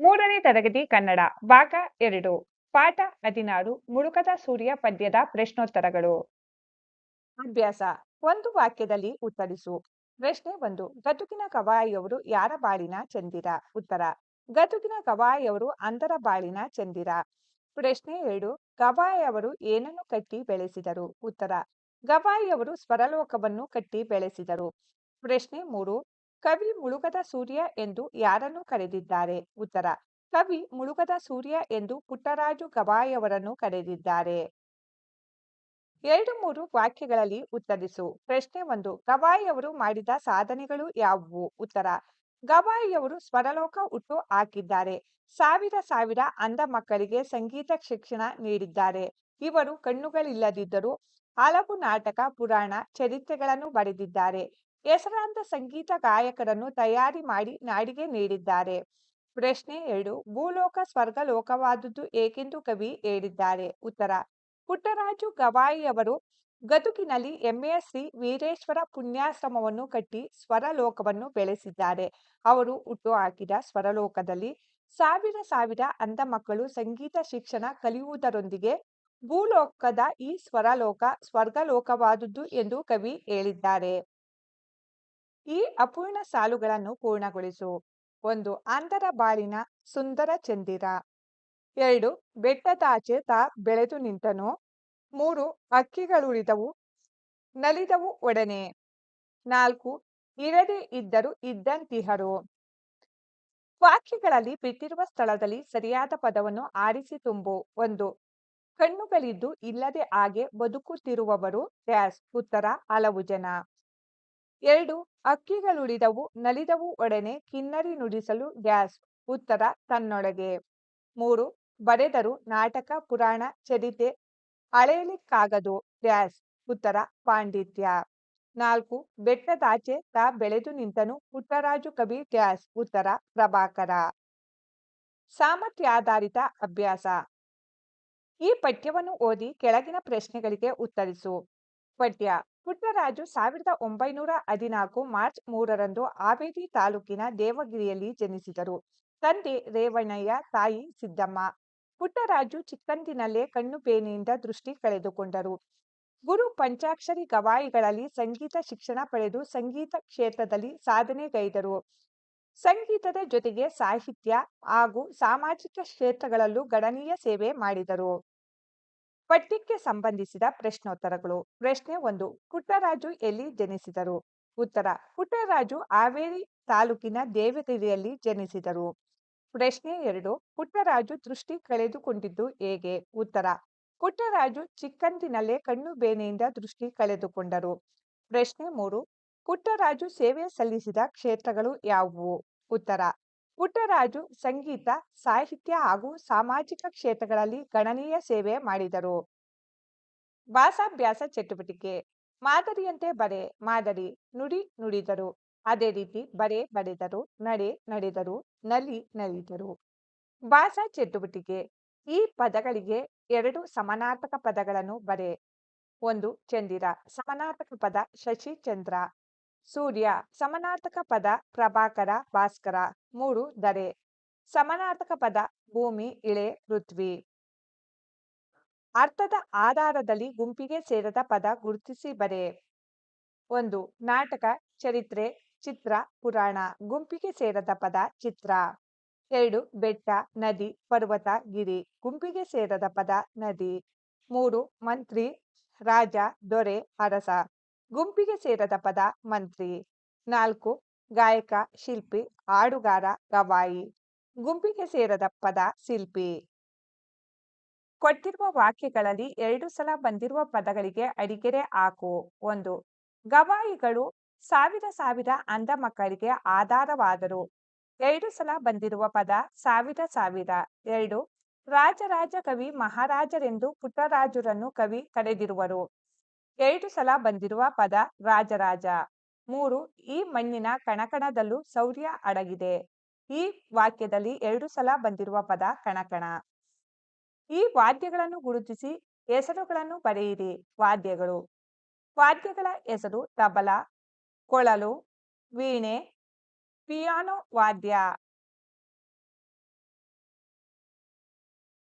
ಮೂರನೇ ತರಗತಿ ಕನ್ನಡ, ಭಾಗ ಎರಡು, ಪಾಠ ಹದಿನಾರು ಮುಳುಕದ ಸೂರ್ಯ ಪದ್ಯದ ಪ್ರಶ್ನೋತ್ತರಗಳು. ಅಭ್ಯಾಸ, ಒಂದು ವಾಕ್ಯದಲ್ಲಿ ಉತ್ತರಿಸು. ಪ್ರಶ್ನೆ ಒಂದು, ಗದುಗಿನ ಕವಾಯಿಯವರು ಯಾರ ಬಾಳಿನ ಚಂದಿರ? ಉತ್ತರ, ಗದುಗಿನ ಕವಾಯಿಯವರು ಅಂಧರ ಬಾಳಿನ ಚಂದಿರ. ಪ್ರಶ್ನೆ ಎರಡು ಗವಾಯಿಯವರು ಏನನ್ನು ಕಟ್ಟಿ ಬೆಳೆಸಿದರು? ಉತ್ತರ ಗವಾಯಿಯವರು ಸ್ವರಲೋಕವನ್ನು ಕಟ್ಟಿ ಬೆಳೆಸಿದರು. ಪ್ರಶ್ನೆ ಮೂರು ಕವಿ ಮುಳುಗದ ಸೂರ್ಯ ಎಂದು ಯಾರನ್ನು ಕರೆದಿದ್ದಾರೆ? ಉತ್ತರ, ಕವಿ ಮುಳುಗದ ಸೂರ್ಯ ಎಂದು ಪುಟ್ಟರಾಜು ಗವಾಯವರನ್ನು ಕರೆದಿದ್ದಾರೆ. ಎರಡು ಮೂರು ವಾಕ್ಯಗಳಲ್ಲಿ ಉತ್ತರಿಸು. ಪ್ರಶ್ನೆ ಒಂದು, ಗವಾಯಿಯವರು ಮಾಡಿದ ಸಾಧನೆಗಳು ಯಾವುವು? ಉತ್ತರ, ಗವಾಯಿಯವರು ಸ್ವರಲೋಕ ಹುಟ್ಟು ಹಾಕಿದ್ದಾರೆ. ಸಾವಿರ ಸಾವಿರ ಅಂಧ ಮಕ್ಕಳಿಗೆ ಸಂಗೀತ ಶಿಕ್ಷಣ ನೀಡಿದ್ದಾರೆ. ಇವರು ಕಣ್ಣುಗಳಿಲ್ಲದಿದ್ದರೂ ಹಲವು ನಾಟಕ, ಪುರಾಣ, ಚರಿತ್ರೆಗಳನ್ನು ಬರೆದಿದ್ದಾರೆ. ಹೆಸರಾಂತ ಸಂಗೀತ ಗಾಯಕರನ್ನು ತಯಾರಿ ಮಾಡಿ ನಾಡಿಗೆ ನೀಡಿದ್ದಾರೆ. ಪ್ರಶ್ನೆ ಎರಡು, ಭೂಲೋಕ ಸ್ವರ್ಗಲೋಕವಾದುದು ಏಕೆಂದು ಕವಿ ಹೇಳಿದ್ದಾರೆ. ಉತ್ತರ, ಪುಟ್ಟರಾಜು ಗವಾಯಿಯವರು ಗದುಕಿನಲ್ಲಿ ಎಂಎಸ್ಸಿ ವೀರೇಶ್ವರ ಪುಣ್ಯಾಶ್ರಮವನ್ನು ಕಟ್ಟಿ ಸ್ವರಲೋಕವನ್ನು ಬೆಳೆಸಿದ್ದಾರೆ. ಅವರು ಹುಟ್ಟು ಹಾಕಿದ ಸ್ವರಲೋಕದಲ್ಲಿ ಸಾವಿರ ಸಾವಿರ ಅಂಧ ಮಕ್ಕಳು ಸಂಗೀತ ಶಿಕ್ಷಣ ಕಲಿಯುವುದರೊಂದಿಗೆ ಭೂಲೋಕದ ಈ ಸ್ವರಲೋಕ ಸ್ವರ್ಗಲೋಕವಾದುದು ಎಂದು ಕವಿ ಹೇಳಿದ್ದಾರೆ. ಈ ಅಪೂರ್ಣ ಸಾಲುಗಳನ್ನು ಪೂರ್ಣಗೊಳಿಸು. ಒಂದು ಆಂಧರ ಬಾಳಿನ ಸುಂದರ ಚಂದಿರ. ಎರಡು, ಬೆಟ್ಟದಾಚೆ ತಾ ಬೆಳೆದು ನಿಂತನು. ಮೂರು, ಅಕ್ಕಿಗಳುಳಿದವು, ನಲಿದವು ಒಡನೆ. ನಾಲ್ಕು, ಇರದೆ ಇದ್ದರು ಇದ್ದಂತಿಹರು. ವಾಕ್ಯಗಳಲ್ಲಿ ಬಿಟ್ಟಿರುವ ಸ್ಥಳದಲ್ಲಿ ಸರಿಯಾದ ಪದವನ್ನು ಆರಿಸಿ ತುಂಬು. ಒಂದು, ಕಣ್ಣುಗಳಿದ್ದು ಇಲ್ಲದೆ ಹಾಗೆ ಬದುಕುತ್ತಿರುವವರು ಡ್ಯಾಸ್ ಉತ್ತರ, ಹಲವು ಜನ. ಎರಡು ಅಕ್ಕಿಗಳುಳಿದವು ನಲಿದವು ಒಡನೆ ಕಿನ್ನರಿ ನುಡಿಸಲು ಡ್ಯಾಸ್ ಉತ್ತರ, ತನ್ನೊಳಗೆ. ಮೂರು, ಬರೆದರು ನಾಟಕ, ಪುರಾಣ, ಚರಿತೆ ಅಳೆಯಲಿಕ್ಕಾಗದು. ಡ್ಯಾಸ್ ಉತ್ತರ, ಪಾಂಡಿತ್ಯ. ನಾಲ್ಕು ಬೆಟ್ಟದಾಚೆ ತಾ ಬೆಳೆದು ನಿಂತನು ಪುಟ್ಟರಾಜು ಕವಿ ಡ್ಯಾಸ್ ಉತ್ತರ, ಪ್ರಭಾಕರ. ಸಾಮರ್ಥ್ಯಾಧಾರಿತ ಅಭ್ಯಾಸ. ಈ ಪಠ್ಯವನ್ನು ಓದಿ ಕೆಳಗಿನ ಪ್ರಶ್ನೆಗಳಿಗೆ ಉತ್ತರಿಸು. ಪಠ್ಯ. ಪುಟ್ಟರಾಜು ಸಾವಿರದ ಒಂಬೈನೂರ ಹದಿನಾಲ್ಕು ಮಾರ್ಚ್ ಮೂರರಂದು ಹಾವೇರಿ ತಾಲೂಕಿನ ದೇವಗಿರಿಯಲ್ಲಿ ಜನಿಸಿದರು. ತಂದೆ ರೇವಣ್ಣಯ್ಯ, ತಾಯಿ ಸಿದ್ದಮ್ಮ. ಪುಟ್ಟರಾಜು ಚಿಕ್ಕಂದಿನಲ್ಲೇ ಕಣ್ಣು ಬೇನೆಯಿಂದ ದೃಷ್ಟಿ ಕಳೆದುಕೊಂಡರು. ಗುರು ಪಂಚಾಕ್ಷರಿ ಗವಾಯಿಗಳಲ್ಲಿ ಸಂಗೀತ ಶಿಕ್ಷಣ ಪಡೆದು ಸಂಗೀತ ಕ್ಷೇತ್ರದಲ್ಲಿ ಸಾಧನೆಗೈದರು. ಸಂಗೀತದ ಜೊತೆಗೆ ಸಾಹಿತ್ಯ ಹಾಗೂ ಸಾಮಾಜಿಕ ಕ್ಷೇತ್ರಗಳಲ್ಲೂ ಗಣನೀಯ ಸೇವೆ ಮಾಡಿದರು. ಪಠ್ಯಕ್ಕೆ ಸಂಬಂಧಿಸಿದ ಪ್ರಶ್ನೋತ್ತರಗಳು. ಪ್ರಶ್ನೆ ಒಂದು, ಪುಟ್ಟರಾಜು ಎಲ್ಲಿ ಜನಿಸಿದರು? ಉತ್ತರ, ಪುಟ್ಟರಾಜು ಹಾವೇರಿ ತಾಲೂಕಿನ ದೇವಗಿರಿಯಲ್ಲಿ ಜನಿಸಿದರು. ಪ್ರಶ್ನೆ ಎರಡು, ಪುಟ್ಟರಾಜು ದೃಷ್ಟಿ ಕಳೆದುಕೊಂಡಿದ್ದು ಹೇಗೆ? ಉತ್ತರ, ಪುಟ್ಟರಾಜು ಚಿಕ್ಕಂದಿನಲ್ಲೇ ಕಣ್ಣು ಬೇನೆಯಿಂದ ದೃಷ್ಟಿ ಕಳೆದುಕೊಂಡರು. ಪ್ರಶ್ನೆ ಮೂರು, ಪುಟ್ಟರಾಜು ಸೇವೆ ಸಲ್ಲಿಸಿದ ಕ್ಷೇತ್ರಗಳು ಯಾವುವು? ಉತ್ತರ ಪುಟ್ಟರಾಜು ಸಂಗೀತ, ಸಾಹಿತ್ಯ ಹಾಗೂ ಸಾಮಾಜಿಕ ಕ್ಷೇತ್ರಗಳಲ್ಲಿ ಗಣನೀಯ ಸೇವೆ ಮಾಡಿದರು. ಭಾಷಾಭ್ಯಾಸ ಚಟುವಟಿಕೆ, ಮಾದರಿಯಂತೆ ಬರೆ, ಮಾದರಿ, ನುಡಿ ನುಡಿದರು. ಅದೇ ರೀತಿ ಬರೆ ಬರೆದರು, ನಡೆ ನಡೆದರು ನಲಿ ನಲಿದರು. ಭಾಷಾ ಚಟುವಟಿಕೆ, ಈ ಪದಗಳಿಗೆ ಎರಡು ಸಮಾನಾರ್ಥಕ ಪದಗಳನ್ನು ಬರೆ. ಒಂದು ಚಂದಿರ ಸಮಾನಾರ್ಥಕ ಪದ ಶಶಿ ಚಂದ್ರ ಸೂರ್ಯ, ಸಮನಾರ್ಥಕ ಪದ ಪ್ರಭಾಕರ, ಭಾಸ್ಕರ, ಮೂರು ದರೆ. ಸಮನಾರ್ಥಕ ಪದ ಭೂಮಿ, ಇಳೆ, ಪೃಥ್ವಿ. ಅರ್ಥದ ಆಧಾರದಲ್ಲಿ ಗುಂಪಿಗೆ ಸೇರದ ಪದ ಗುರುತಿಸಿ ಬರೆ. ಒಂದು, ನಾಟಕ, ಚರಿತ್ರೆ, ಚಿತ್ರ, ಪುರಾಣ, ಗುಂಪಿಗೆ ಸೇರದ ಪದ ಚಿತ್ರ. ಎರಡು, ಬೆಟ್ಟ, ನದಿ, ಪರ್ವತ, ಗಿರಿ, ಗುಂಪಿಗೆ ಸೇರದ ಪದ ನದಿ. ಮೂರು, ಮಂತ್ರಿ, ರಾಜ, ದೊರೆ, ಅರಸ. ಗುಂಪಿಗೆ ಸೇರದ ಪದ ಮಂತ್ರಿ, ನಾಲ್ಕು, ಗಾಯಕ, ಶಿಲ್ಪಿ ಹಾಡುಗಾರ ಗವಾಯಿ. ಗುಂಪಿಗೆ ಸೇರದ ಪದ ಶಿಲ್ಪಿ. ಕೊಟ್ಟಿರುವ ವಾಕ್ಯಗಳಲ್ಲಿ ಎರಡು ಸಲ ಬಂದಿರುವ ಪದಗಳಿಗೆ ಅಡಿಗೆರೆ ಹಾಕು. ಒಂದು, ಗವಾಯಿಗಳು ಸಾವಿರ ಸಾವಿರ ಅಂಧ ಮಕ್ಕಳಿಗೆ ಆಧಾರವಾದರು. ಎರಡು ಸಲ ಬಂದಿರುವ ಪದ ಸಾವಿರ ಸಾವಿರ. ಎರಡು ರಾಜರಾಜ ಕವಿ ಮಹಾರಾಜರೆಂದು ಪುಟ್ಟರಾಜರನ್ನು ಕವಿ ಕರೆದಿರುವರು. ಎರಡು ಸಲ ಬಂದಿರುವ ಪದ ರಾಜರಾಜ. ಮೂರು, ಈ ಮಣ್ಣಿನ ಕಣಕಣದಲ್ಲೂ ಶೌರ್ಯ ಅಡಗಿದೆ. ಈ ವಾಕ್ಯದಲ್ಲಿ ಎರಡು ಸಲ ಬಂದಿರುವ ಪದ ಕಣಕಣ. ಈ ವಾದ್ಯಗಳನ್ನು ಗುರುತಿಸಿ ಹೆಸರುಗಳನ್ನು ಬರೆಯಿರಿ ವಾದ್ಯಗಳು. ವಾದ್ಯಗಳ ಹೆಸರು ತಬಲ, ಕೊಳಲು, ವೀಣೆ, ಪಿಯಾನೋ ವಾದ್ಯ.